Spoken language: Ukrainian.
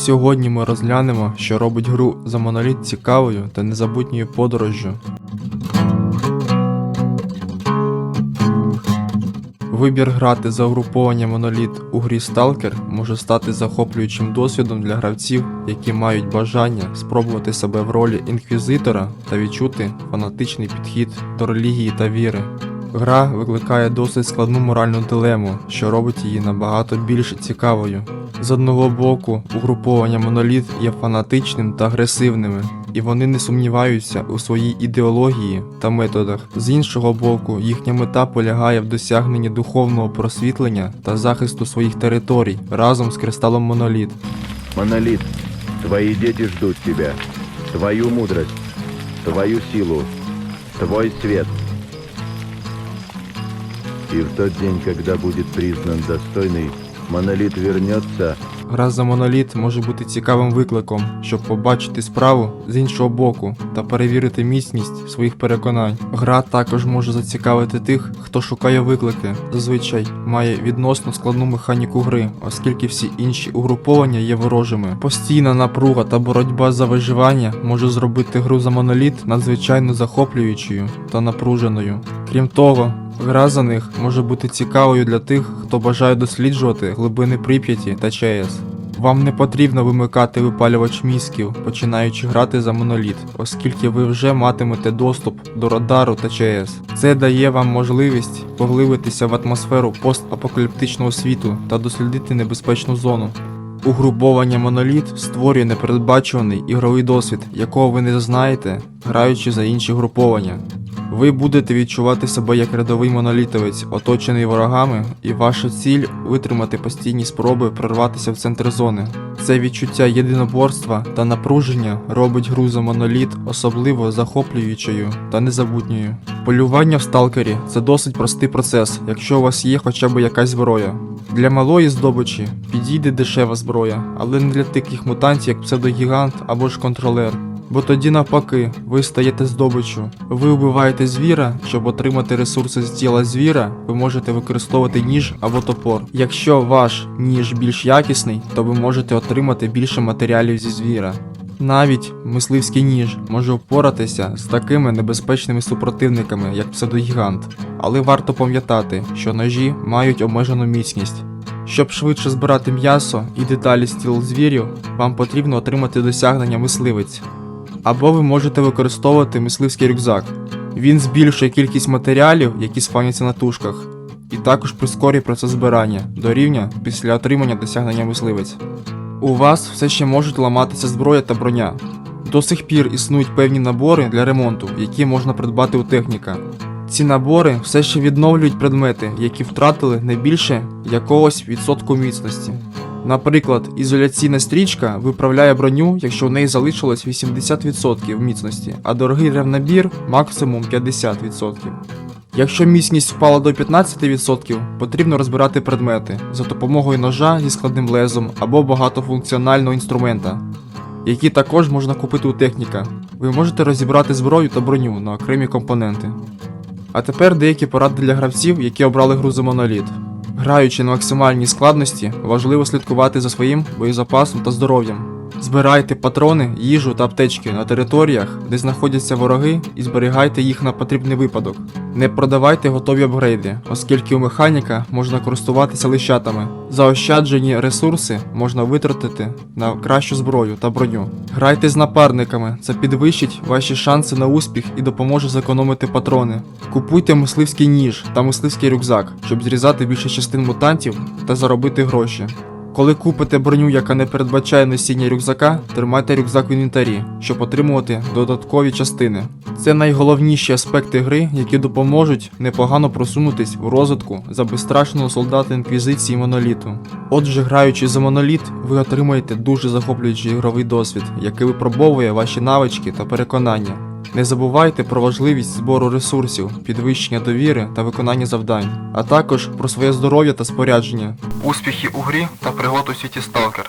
Сьогодні ми розглянемо, що робить гру за моноліт цікавою та незабутньою подорожжю. Вибір грати за угруповання моноліт у грі Stalker може стати захоплюючим досвідом для гравців, які мають бажання спробувати себе в ролі інквізитора та відчути фанатичний підхід до релігії та віри. Гра викликає досить складну моральну дилему, що робить її набагато більш цікавою. З одного боку, угруповання моноліт є фанатичним та агресивними, і вони не сумніваються у своїй ідеології та методах. З іншого боку, їхня мета полягає в досягненні духовного просвітлення та захисту своїх територій разом з кристалом моноліт. Монолит, твои дети ждут тебя, твою мудрость, твою силу, твой свет. И в тот день, когда будет признан достойный, монолит вернется Гра за моноліт може бути цікавим викликом, щоб побачити справу з іншого боку та перевірити міцність своїх переконань. Гра також може зацікавити тих, хто шукає виклики. Зазвичай має відносно складну механіку гри, оскільки всі інші угруповання є ворожими. Постійна напруга та боротьба за виживання може зробити гру за моноліт надзвичайно захоплюючою та напруженою. Крім того, Гра за них може бути цікавою для тих, хто бажає досліджувати глибини Прип'яті та ЧАЕС. Вам не потрібно вимикати випалювач мізків, починаючи грати за моноліт, оскільки ви вже матимете доступ до радару та ЧАЕС. Це дає вам можливість поглибитися в атмосферу постапокаліптичного світу та дослідити небезпечну зону. Угруповання моноліт створює непередбачуваний ігровий досвід, якого ви не знаєте, граючи за інші груповання. Ви будете відчувати себе як рядовий монолітовець, оточений ворогами, і ваша ціль витримати постійні спроби прорватися в центр зони. Це відчуття єдиноборства та напруження робить гру за моноліт особливо захоплюючою та незабутньою. Полювання в сталкері це досить простий процес, якщо у вас є хоча б якась зброя. Для малої здобичі підійде дешева зброя, але не для таких мутантів, як псевдогігант або ж контролер. Бо тоді навпаки, ви стаєте здобиччю. Ви вбиваєте звіра, щоб отримати ресурси з тіла звіра, ви можете використовувати ніж або топор. Якщо ваш ніж більш якісний, то ви можете отримати більше матеріалів зі звіра. Навіть мисливський ніж може впоратися з такими небезпечними супротивниками, як псевдогігант. Але варто пам'ятати, що ножі мають обмежену міцність. Щоб швидше збирати м'ясо і деталі з тіл звірів, вам потрібно отримати досягнення мисливець. Або ви можете використовувати мисливський рюкзак. Він збільшує кількість матеріалів, які спавняться на тушках, і також прискорює процес збирання до рівня після отримання досягнення мисливець. У вас все ще можуть ламатися зброя та броня. До сих пір існують певні набори для ремонту, які можна придбати у техніка. Ці набори все ще відновлюють предмети, які втратили не більше якогось відсотку міцності. Наприклад, ізоляційна стрічка виправляє броню, якщо в неї залишилось 80% міцності, а дорогий ревнабір максимум 50%. Якщо міцність впала до 15%, потрібно розбирати предмети за допомогою ножа зі складним лезом або багатофункціонального інструмента, які також можна купити у техніка. Ви можете розібрати зброю та броню на окремі компоненти. А тепер деякі поради для гравців, які обрали гру за моноліт. Граючи на максимальній складності, важливо слідкувати за своїм боєзапасом та здоров'ям. Збирайте патрони, їжу та аптечки на територіях, де знаходяться вороги, і зберігайте їх на потрібний випадок. Не продавайте готові апгрейди, оскільки у механіка можна користуватися лищатами. Заощаджені ресурси можна витратити на кращу зброю та броню. Грайте з напарниками, це підвищить ваші шанси на успіх і допоможе зекономити патрони. Купуйте мисливський ніж та мисливський рюкзак, щоб зрізати більше частин мутантів та заробити гроші. Коли купите броню, яка не передбачає носіння рюкзака, тримайте рюкзак в інвентарі, щоб отримувати додаткові частини. Це найголовніші аспекти гри, які допоможуть непогано просунутись в розвитку за безстрашного солдата інквізиції моноліту. Отже, граючи за моноліт, ви отримаєте дуже захоплюючий ігровий досвід, який випробовує ваші навички та переконання. Не забувайте про важливість збору ресурсів, підвищення довіри та виконання завдань, а також про своє здоров'я та спорядження. Успіхи у грі та пригод у світі Сталкер.